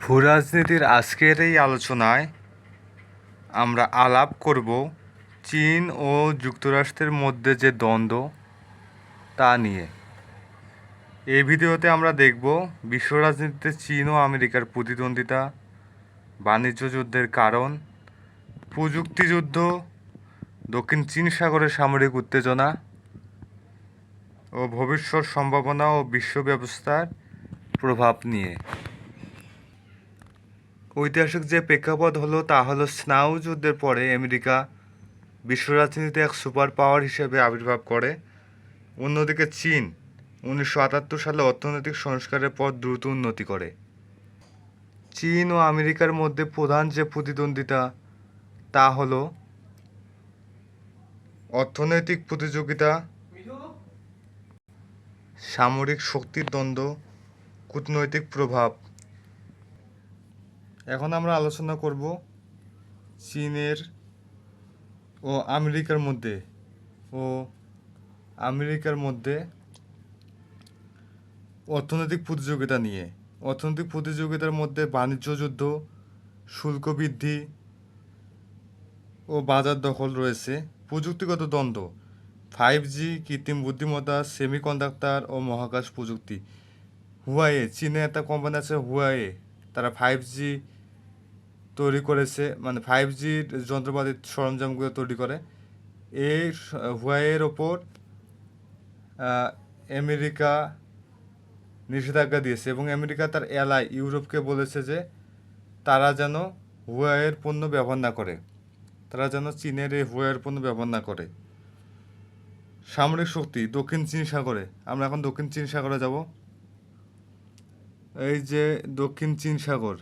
ভূরাজনীতির আজকের এই আলোচনায় আমরা আলাপ করব চীন ও যুক্তরাষ্ট্রের মধ্যে যে দ্বন্দ্ব তা নিয়ে। এই ভিডিওতে আমরা দেখব বিশ্ব রাজনীতিতে চীন ও আমেরিকার প্রতিদ্বন্দ্বিতা, বাণিজ্য যুদ্ধের কারণ, প্রযুক্তি যুদ্ধ, দক্ষিণ চীন সাগরের সামরিক উত্তেজনা ও ভবিষ্যৎ সম্ভাবনা ও বিশ্ব ব্যবস্থার প্রভাব নিয়ে। ঐতিহাসিক যে প্রেক্ষাপট হলো তা হলো স্নাউ যুদ্ধের পরে আমেরিকা বিশ্ব রাজনীতিতে এক সুপার পাওয়ার হিসেবে আবির্ভাব করে। অন্যদিকে চীন উনিশশো আটাত্তর সালে অর্থনৈতিক সংস্কারের পর দ্রুত উন্নতি করে। চীন ও আমেরিকার মধ্যে প্রধান যে প্রতিদ্বন্দ্বিতা তা হলো অর্থনৈতিক প্রতিযোগিতা, সামরিক শক্তির দ্বন্দ্ব, কূটনৈতিক প্রভাব এখন আমরা আলোচনা করব চীনের ও আমেরিকার মধ্যে ও আমেরিকার মধ্যে অর্থনৈতিক প্রতিযোগিতা নিয়ে। অর্থনৈতিক প্রতিযোগিতার মধ্যে বাণিজ্য যুদ্ধ, শুল্ক বৃদ্ধি ও বাজার দখল রয়েছে। প্রযুক্তিগত দ্বন্দ্ব ফাইভ জি কৃত্রিম বুদ্ধিমত্তা সেমিকন্ডাক্টর ও মহাকাশ প্রযুক্তি। হুয়ায়ে, চীনে একটা কোম্পানি আছে হুয়ায়ে। তারা ফাইভ জি তৈরি করেছে মানে ফাইভ জির যন্ত্রপাতি সরঞ্জামগুলো তৈরি করে। এই হুয়াইয়ের ওপর আমেরিকা নিষেধাজ্ঞা দিয়েছে এবং আমেরিকা তার এলাই ইউরোপকে বলেছে যে তারা যেন হুয়াইয়ের পণ্য ব্যবহার না করে। তারা যেন চীনের এই হুয়াইয়ের পণ্য ব্যবহার না করে। সামরিক শক্তি দক্ষিণ চীন সাগরে, আমরা এখন দক্ষিণ চীন সাগরে যাব। এই যে দক্ষিণ চীন সাগর।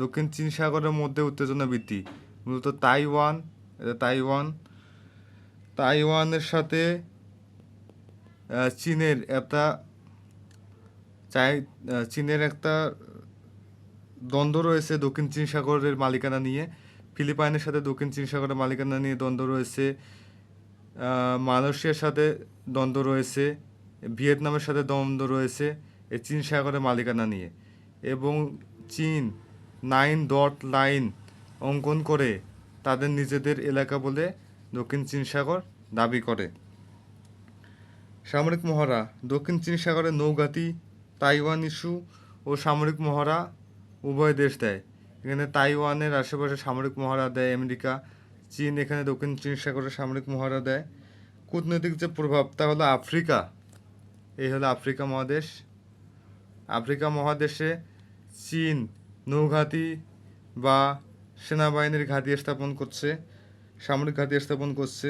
দক্ষিণ চীন সাগরের মধ্যে উত্তেজনা বৃদ্ধি। মূলত তাইওয়ান, এটা তাইওয়ান। তাইওয়ানের সাথে চীনের একটা চাই চীনের একটা দ্বন্দ্ব রয়েছে দক্ষিণ চীন সাগরের মালিকানা নিয়ে। ফিলিপাইনের সাথে দক্ষিণ চীন সাগরের মালিকানা নিয়ে দ্বন্দ্ব রয়েছে। মালয়েশিয়ার সাথে দ্বন্দ্ব রয়েছে। ভিয়েতনামের সাথে দ্বন্দ্ব রয়েছে। এই চীন সাগরের মালিকানা নিয়ে এবং চীন নাইন ডট লাইন অঙ্কন করে তাদের নিজেদের এলাকা বলে দক্ষিণ চীন সাগর দাবি করে। সামরিক মহড়া, দক্ষিণ চীন সাগরে নৌঘাটি, তাইওয়ান ইস্যু ও সামরিক মহড়া উভয় দেশ দেয়। এখানে তাইওয়ানের আশেপাশে সামরিক মহড়া দেয় আমেরিকা, চীন এখানে দক্ষিণ চীন সাগরে সামরিক মহড়া দেয়। কূটনৈতিক যে প্রভাব, তা হলো আফ্রিকা। এই হলো আফ্রিকা মহাদেশ। আফ্রিকা মহাদেশে চীন নৌঘাটি বা সেনাবাহিনীর ঘাঁটি স্থাপন করছে, সামরিক ঘাঁটি স্থাপন করছে।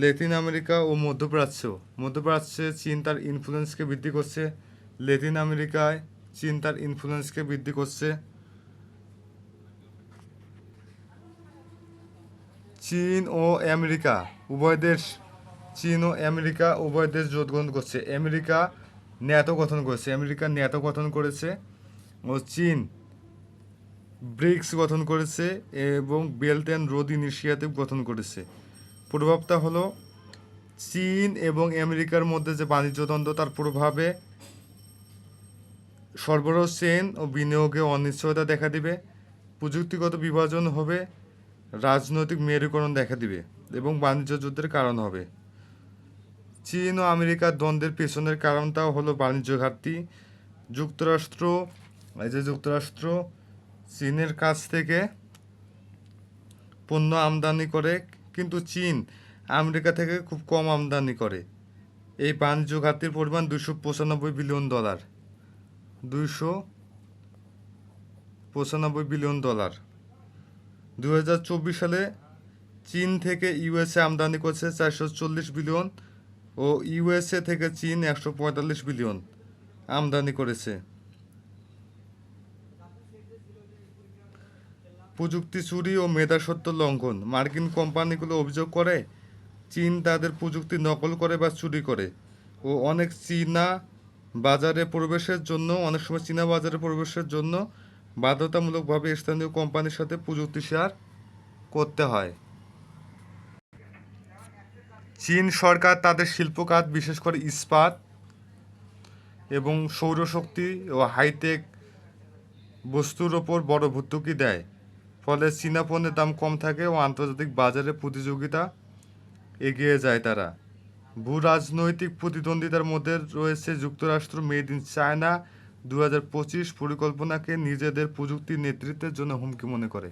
ল্যাটিন আমেরিকা ও মধ্যপ্রাচ্য। মধ্যপ্রাচ্যে চীন তার ইনফ্লুয়েন্সকে বৃদ্ধি করছে। ল্যাটিন আমেরিকায় চীন তার ইনফ্লুয়েন্সকে বৃদ্ধি করছে। চীন ও আমেরিকা, উভয় দেশ, চীন ও আমেরিকা উভয় দেশ জোট গ্রহণ করছে। আমেরিকা ন্যাটো গঠন করেছে আমেরিকা ন্যাটো গঠন করেছে, ও চীন ব্রিক্স গঠন করেছে এবং বেল্ট অ্যান্ড রোড ইনিশিয়েটিভ গঠন করেছে। প্রভাবটা হলো চীন এবং আমেরিকার মধ্যে যে বাণিজ্য দ্বন্দ্ব তার প্রভাবে সরবরাহ চেন ও বিনিয়োগে অনিশ্চয়তা দেখা দিবে, প্রযুক্তিগত বিভাজন হবে, রাজনৈতিক মেরুকরণ দেখা দিবে এবং বাণিজ্য যুদ্ধের কারণ হবে। চীন ও আমেরিকার দ্বন্দ্বের পেছনের কারণটাও হলো বাণিজ্য ঘাটতি। যুক্তরাষ্ট্র, এই যে যুক্তরাষ্ট্র, চীনের কাছ থেকে পণ্য আমদানি করে, কিন্তু চীন আমেরিকা থেকে খুব কম আমদানি করে। এই বাণিজ্য ঘাটতির পরিমাণ দুশো পঁচানব্বই বিলিয়ন ডলার। দুইশো পঁচানব্বই বিলিয়ন ডলার। দু হাজার চব্বিশ সালে চীন থেকে ইউএসএ আমদানি করছে চারশো চল্লিশ বিলিয়ন ও ইউএসএ থেকে চীন একশো পঁয়তাল্লিশ বিলিয়ন আমদানি করেছে। প্রযুক্তি চুরি ও মেধাসত্ব লঙ্ঘন। মার্কিন কোম্পানিগুলো অভিযোগ করে, চীন তাদের প্রযুক্তি নকল করে বা চুরি করে ও অনেক চীনা বাজারে প্রবেশের জন্য, অনেক সময় চীনা বাজারে প্রবেশের জন্য বাধ্যতামূলকভাবে স্থানীয় কোম্পানির সাথে প্রযুক্তি শেয়ার করতে হয়। চীন সরকার তাদের শিল্প খাত বিশেষ করে ইস্পাত এবং সৌরশক্তি ও হাইটেক বস্তুর ওপর বড় ভর্তুকি দেয়। ফলে চীনা পণ্যের দাম কম থাকে ও আন্তর্জাতিক বাজারে প্রতিযোগিতা এগিয়ে যায় তারা। ভূ রাজনৈতিক প্রতিদ্বন্দ্বিতার মধ্যে রয়েছে যুক্তরাষ্ট্র মেড ইন চায়না দু হাজার পঁচিশ পরিকল্পনাকে নিজেদের প্রযুক্তির নেতৃত্বের জন্য হুমকি মনে করে।